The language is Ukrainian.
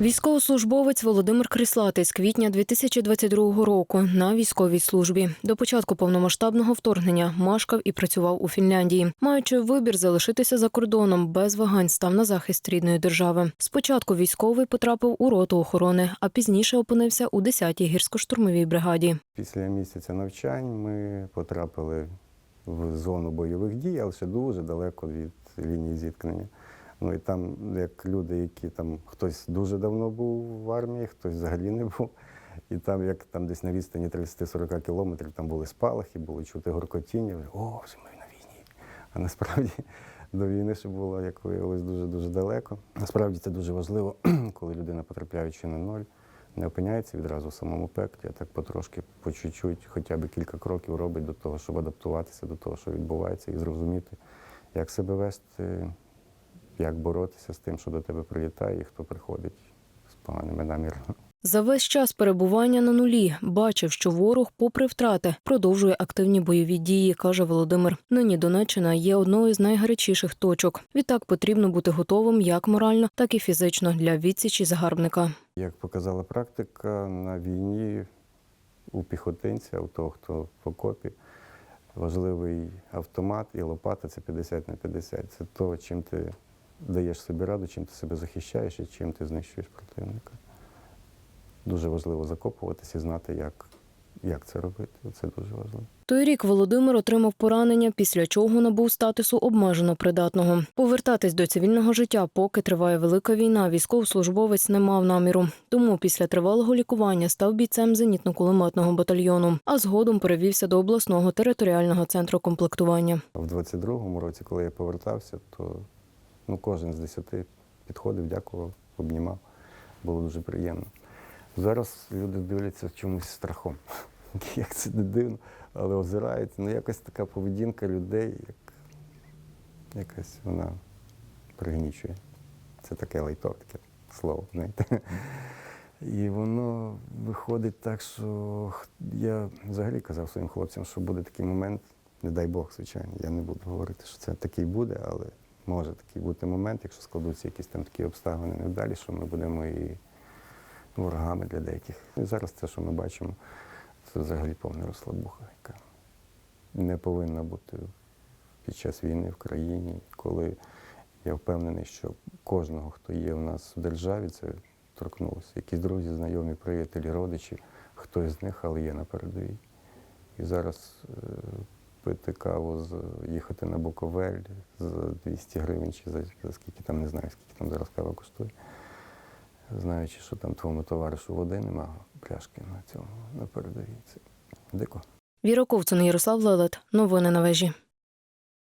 Військовослужбовець Володимир Крислатий з квітня 2022 року на військовій службі. До початку повномасштабного вторгнення мешкав і працював у Фінляндії. Маючи вибір залишитися за кордоном, без вагань став на захист рідної держави. Спочатку військовий потрапив у роту охорони, а пізніше опинився у 10-й гірсько-штурмовій бригаді. Після місяця навчань ми потрапили в зону бойових дій, але ще дуже далеко від лінії зіткнення. Ну і там, як люди, які там хтось дуже давно був в армії, хтось взагалі не був. І там, як там десь на відстані 30-40 кілометрів, там були спалахи, було чути горкотіння. О, вже ми на війні. А насправді до війни ще було, як виявилось, дуже-дуже далеко. Насправді це дуже важливо, коли людина, потрапляючи на ноль, не опиняється відразу в самому пеклі, а так потрошки, по чуть-чуть, хоча б кілька кроків робить до того, щоб адаптуватися до того, що відбувається, і зрозуміти, як себе вести, як боротися з тим, що до тебе прилітає, і хто приходить з поганими намірами. За весь час перебування на нулі бачив, що ворог, попри втрати, продовжує активні бойові дії, каже Володимир. Нині Донеччина є одною з найгарячіших точок. Відтак потрібно бути готовим як морально, так і фізично для відсічі загарбника. Як показала практика, на війні у піхотинця, у того, хто в окопі, важливий автомат і лопата це 50 на 50. Це то, чим ти даєш собі раду, чим ти себе захищаєш і чим ти знищуєш противника. Дуже важливо закопуватися і знати, як, як це робити. Це дуже важливо. Той рік Володимир отримав поранення, після чого набув статусу обмежено придатного. Повертатись до цивільного життя, поки триває велика війна, військовослужбовець не мав наміру. Тому після тривалого лікування став бійцем зенітно-кулеметного батальйону, а згодом перевівся до обласного територіального центру комплектування. В 22-му році, коли я повертався, то ну, кожен з десяти підходив, дякував, обнімав. Було дуже приємно. Зараз люди дивляться чомусь страхом. Як це не дивно, але озираються. Ну, якось така поведінка людей, як якась вона пригнічує. Це таке лайтове слово, знаєте. І воно виходить так, що я взагалі казав своїм хлопцям, що буде такий момент, не дай Бог, звичайно, я не буду говорити, що це такий буде, але може такий бути момент, якщо складуться якісь там такі обставини невдалі, що ми будемо і ворогами для деяких. І зараз те, що ми бачимо, це взагалі повна розслабуха, яка не повинна бути під час війни в країні, коли я впевнений, що кожного, хто є у нас в державі, це торкнулося. Якісь друзі, знайомі, приятелі, родичі, хтось з них, але є на передовій. І зараз е, пити каву, з, їхати на Буковель за 200 гривень чи за, за скільки там, не знаю, скільки там зараз кава коштує. Знаючи, що там твоєму товаришу води нема, пляшки на цьому на передовій. Це дико. Віра Ковцун, Ярослав Лелет. Новини на вежі.